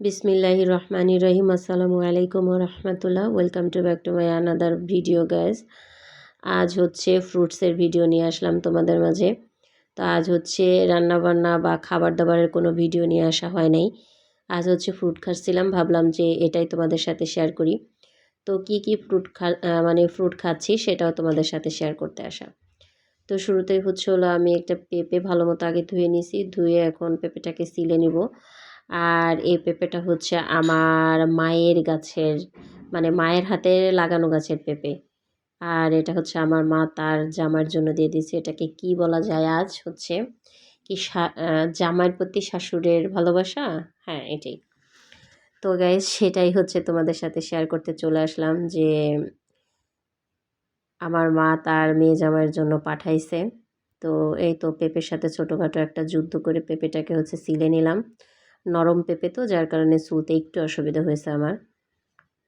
বিসমিল্লাহ রহমানি রহিম। আসসালামু আলাইকুম রহমতুল্লাহ। Welcome to back to my another video guys আজ হচ্ছে ফ্রুটসের ভিডিও নিয়ে আসলাম তোমাদের মাঝে। তো আজ হচ্ছে রান্নাবান্না বা খাবার দাবারের কোনো ভিডিও নিয়ে আসা হয় নাই। আজ হচ্ছে ফ্রুট খাচ্ছিলাম, ভাবলাম যে এটাই তোমাদের সাথে শেয়ার করি। তো কি কি ফ্রুট খা মানে ফ্রুট খাচ্ছি সেটাও তোমাদের সাথে শেয়ার করতে আসা। তো শুরুতেই হচ্ছে হলো আমি একটা পেঁপে ভালো মতো আগে ধুয়ে নিছি, ধুয়ে এখন পেঁপেটাকে সিলে নিব। আর এই পেঁপেটা হচ্ছে আমার মায়ের গাছের মানে মায়ের হাতে লাগানো গাছের পেঁপে। আর এটা হচ্ছে আমার মা তার জামার জন্য দিয়ে দিয়েছে। এটাকে কি বলা যায় আজ হচ্ছে কি জামাইয়ের প্রতি শাশুড়ের ভালোবাসা? হ্যাঁ এটাই। তো গাইজ সেটাই হচ্ছে তোমাদের সাথে শেয়ার করতে চলে আসলাম যে আমার মা তার মেয়ে জামাইয়ের জন্য পাঠাইছে। তো এই তো পেঁপের সাথে ছোটোখাটো একটা যুদ্ধ করে পেঁপেটাকে হচ্ছে সিলে নিলাম। নরম পেঁপে তো, যার কারণে সুলতে একটু অসুবিধা হয়েছে আমার।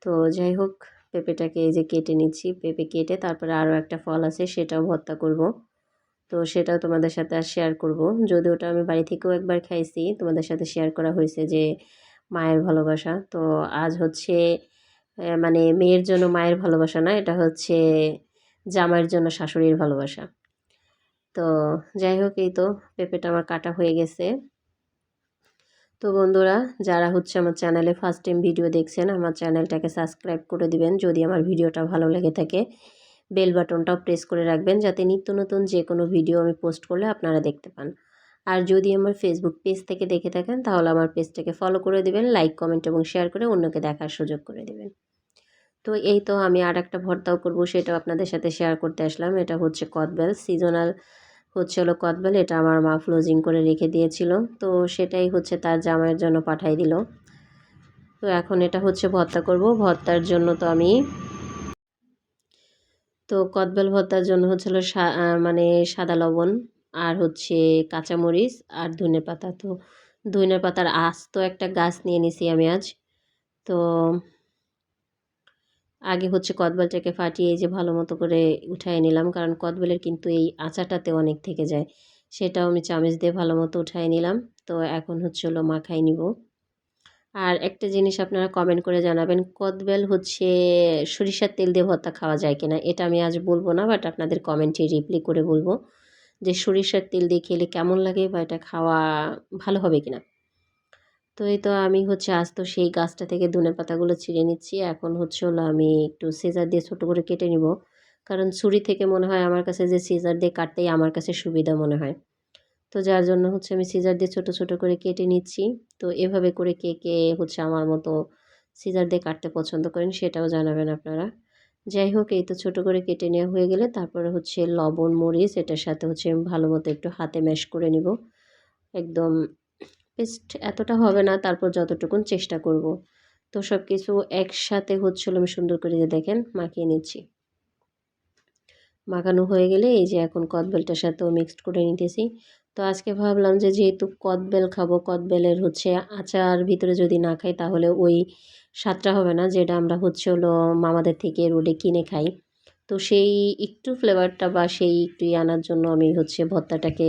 তো যাই হোক, পেঁপেটাকে এই যে কেটে নিচ্ছি। পেঁপে কেটে তারপরে আরও একটা ফল আছে, সেটাও ভর্তা করব। তো সেটাও তোমাদের সাথে আর শেয়ার করব। যদি ওটা আমি বাড়ি থেকেও একবার খাইছি, তোমাদের সাথে শেয়ার করা হয়েছে যে মায়ের ভালোবাসা। তো আজ হচ্ছে মানে মেয়ের জন্য মায়ের ভালোবাসা না, এটা হচ্ছে জামাইয়ের জন্য শাশুড়ির ভালোবাসা। তো যাই হোক, এই তো পেঁপেটা আমার কাটা হয়ে গেছে। তো বন্ধুরা, যারা হচ্ছে আমার চ্যানেলে ফার্স্ট টাইম ভিডিও দেখছেন, আমার চ্যানেলটাকে সাবস্ক্রাইব করে দিবেন। যদি আমার ভিডিওটা ভালো লেগে থাকে বেল বাটনটাও প্রেস করে রাখবেন, যাতে নিত্য নতুন যে কোনো ভিডিও আমি পোস্ট করলে আপনারা দেখতে পান। আর যদি আমার ফেসবুক পেজ থেকে দেখে থাকেন, তাহলে আমার পেজটাকে ফলো করে দেবেন লাইক কমেন্ট এবং শেয়ার করে অন্যকে দেখার সুযোগ করে দেবেন। তো এই তো আমি আর একটা ভর্তাও করব, সেটাও আপনাদের সাথে শেয়ার করতে আসলাম। এটা হচ্ছে কদবেল সিজনাল হচ্ছে হলো কদবেল, এটা আমার মা ফ্লোজিং করে রেখে দিয়েছিল। তো সেটাই হচ্ছে তার জামাইয়ের জন্য পাঠাই দিল। তো এখন এটা হচ্ছে ভর্তা করব। ভর্তার জন্য তো আমি তো কদবেল ভর্তার জন্য হচ্ছে হচ্ছিল মানে সাদা লবণ আর হচ্ছে কাঁচামরিচ আর ধনে পাতা। তো ধনে পাতার আস্ত একটা গাছ নিয়ে নিছি আমি আজ। তো আগে হচ্ছে কদবেলটাকে ফাটিয়ে যে ভালো মতো করে উঠাই নিলাম, কারণ কদবেলের কিন্তু এই আচাটাতে অনেক থেকে যায়। সেটাও আমি চামচ দিয়ে ভালো মতো উঠাই নিলাম। তো এখন হচ্ছে হলো মাখাই নিব। আর একটা জিনিস আপনারা কমেন্ট করে জানাবেন, কদবেল হচ্ছে সরিষার তেল দিয়ে ভর্তা খাওয়া যায় কিনা? এটা আমি আজ বলব না বাট আপনাদের কমেন্টে রিপ্লাই করে বলব যে সরিষার তেল দিয়ে খেলে কেমন লাগে বা এটা খাওয়া ভালো হবে কিনা? তো এই তো আমি হচ্ছে আজ তো সেই গাছটা থেকে ধনে পাতাগুলো ছিঁড়ে নিচ্ছি। এখন হচ্ছে হলো আমি একটু সিজার দিয়ে ছোটো করে কেটে নিব। কারণ ছুরি থেকে মনে হয় আমার কাছে যে সিজার দিয়ে কাটতেই আমার কাছে সুবিধা মনে হয়। তো যার জন্য হচ্ছে আমি সিজার দিয়ে ছোটো ছোটো করে কেটে নিচ্ছি। তো এভাবে করে কে কে হচ্ছে আমার মতো সিজার দিয়ে কাটতে পছন্দ করেন সেটাও জানাবেন আপনারা। যাই হোক, এই তো ছোটো করে কেটে নেওয়া হয়ে গেলে তারপরে হচ্ছে লবণ, মরিচ, এটার সাথে হচ্ছে ভালো মতো একটু হাতে ম্যাশ করে নিব। একদম পেস্ট এতটা হবে না, তারপর যতটুকুন চেষ্টা করব। তো সব কিছু একসাথে হচ্ছিল, আমি সুন্দর করে যে দেখেন মাখিয়ে নিচ্ছি। মাখানো হয়ে গেলে এই যে এখন কদবেলটার সাথেও মিক্সড করে নিতেছি। তো আজকে ভাবলাম যে যেহেতু কদবেল খাব, কদবেলের হচ্ছে আচার ভিতরে যদি না খাই তাহলে ওই স্বাদটা হবে না, যেটা আমরা হচ্ছে হলো মামাদের থেকে রোডে কিনে খাই। তো সেই একটু ফ্লেভারটা বা সেই একটু আনার জন্য আমি হচ্ছে ভর্তাটাকে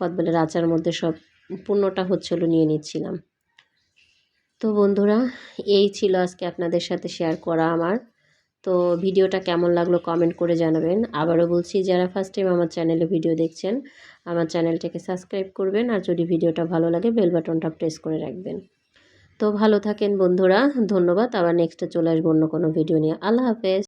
কদবেলের আচার মধ্যে সব পূর্ণটা হচ্ছিল নিয়ে নিচ্ছিলাম। তো বন্ধুরা, এই ছিল আজকে আপনাদের সাথে শেয়ার করা আমার। তো ভিডিওটা কেমন লাগল কমেন্ট করে জানাবেন। আবারও বলছি, যারা ফার্স্ট টাইম আমার চ্যানেলে ভিডিও দেখছেন, আমার চ্যানেলটাকে সাবস্ক্রাইব করবেন আর যদি ভিডিওটা ভালো লাগে বেল বাটনটা প্রেস করে রাখবেন। তো ভালো থাকেন বন্ধুরা, ধন্যবাদ। আবার নেক্সটে চলে আসব অন্য কোনো ভিডিও নিয়ে। আল্লাহ হাফেজ।